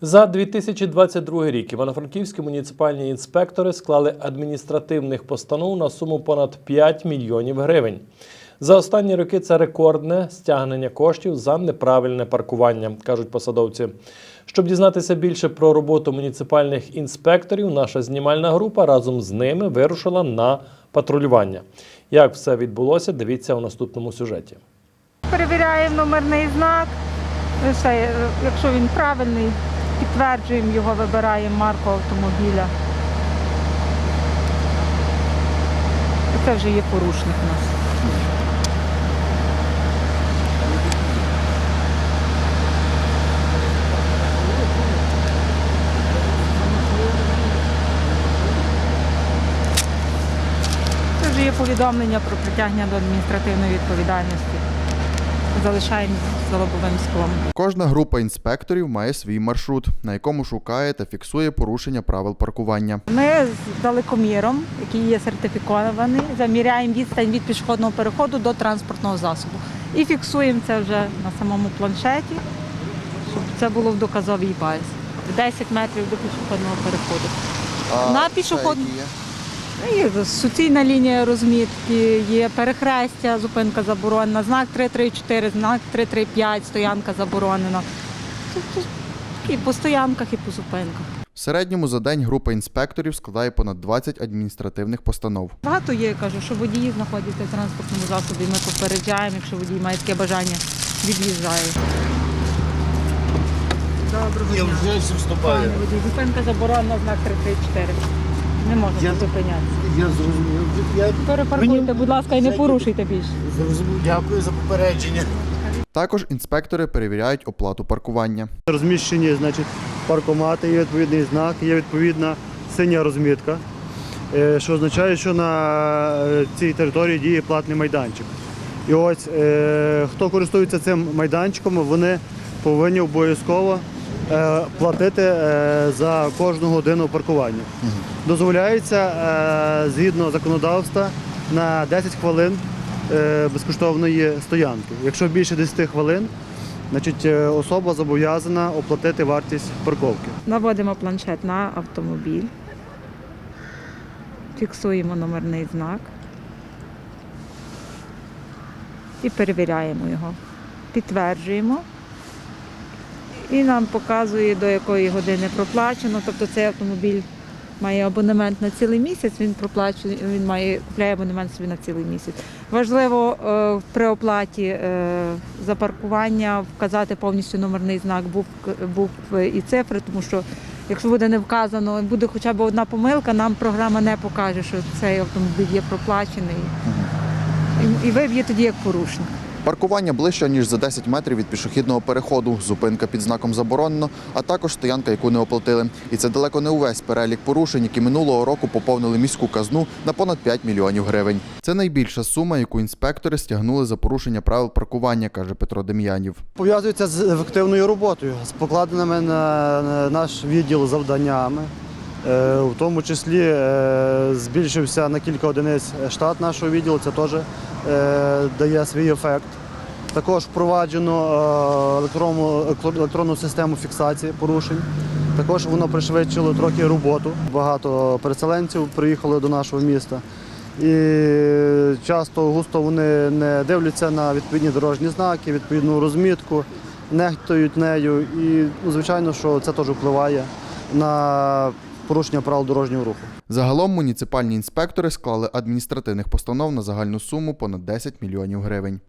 За 2022 рік івано-франківські муніципальні інспектори склали адміністративних постанов на суму понад 5 мільйонів гривень. За останні роки це рекордне стягнення коштів за неправильне паркування, кажуть посадовці. Щоб дізнатися більше про роботу муніципальних інспекторів, наша знімальна група разом з ними вирушила на патрулювання. Як все відбулося, дивіться у наступному сюжеті. Перевіряємо номерний знак. Якщо він правильний, підтверджуємо його, вибираємо марку автомобіля. Це вже є порушник у нас. Це вже є повідомлення про притягнення до адміністративної відповідальності. Залишаємо за лобовим склом. Кожна група інспекторів має свій маршрут, на якому шукає та фіксує порушення правил паркування. Ми з далекоміром, який є сертифікований, заміряємо відстань від пішохідного переходу до транспортного засобу. І фіксуємо це вже на самому планшеті, щоб це було в доказовій базі. 10 метрів до пішохідного переходу. На пішохід- Ну, Є суцільна лінія розмітки, є перехрестя, зупинка заборонена, знак 334, знак 335, стоянка заборонена. Тобто і по стоянках, і по зупинках. В середньому за день група інспекторів складає понад 20 адміністративних постанов. Багато є, я кажу, що водії знаходяться в транспортному засобі. Ми попереджаємо, якщо водій має таке бажання, від'їжджає. Доброго Я дня. вже всім вступаю. Пане водій, зупинка заборонена, знак 334. Не можна Я- зупинятися. Я зрозумів. Я Перепаркуйте, Мені- будь ласка, і не порушуйте більше. зрозумів. Дякую за попередження. Також інспектори перевіряють оплату паркування. Розміщені значить, паркомати, є відповідний знак, є відповідна синя розмітка, е, що означає, що на е, цій території діє платний майданчик. І ось е, хто користується цим майданчиком, вони повинні обов'язково платити е, за кожну годину паркування. Дозволяється е, згідно законодавства на 10 хвилин е, безкоштовної стоянки. Якщо більше 10 хвилин, значить е, особа зобов'язана оплатити вартість парковки. Наводимо планшет на автомобіль, фіксуємо номерний знак і перевіряємо його. Підтверджуємо. І нам показує, до якої години проплачено. Тобто цей автомобіль має абонемент на цілий місяць, він проплачує, він має купляє абонемент собі на цілий місяць. Важливо е, при оплаті е, за паркування вказати повністю номерний знак букв- і цифри, тому що якщо буде не вказано, буде хоча б одна помилка, нам програма не покаже, що цей автомобіль є проплачений. І, і виб'є тоді як порушник. Паркування ближче, ніж за 10 метрів від пішохідного переходу, зупинка під знаком заборонено, а також стоянка, яку не оплатили. І це далеко не увесь перелік порушень, які минулого року поповнили міську казну на понад 5 мільйонів гривень. Це найбільша сума, яку інспектори стягнули за порушення правил паркування, каже Петро Дем'янів. Пов'язується з ефективною роботою, з покладеними на на наш відділ завданнями. Е, В тому числі е, збільшився на кілька одиниць штат нашого відділу, це теж е, дає свій ефект. Також впроваджено електронну, електронну систему фіксації порушень. Також воно пришвидшило трохи роботу. Багато переселенців приїхали до нашого міста. І часто густо вони не дивляться на відповідні дорожні знаки, відповідну розмітку, нехтують нею. І ну, звичайно, що це теж впливає на порушення правил дорожнього руху. Загалом муніципальні інспектори склали адміністративних постанов на загальну суму понад 10 мільйонів гривень.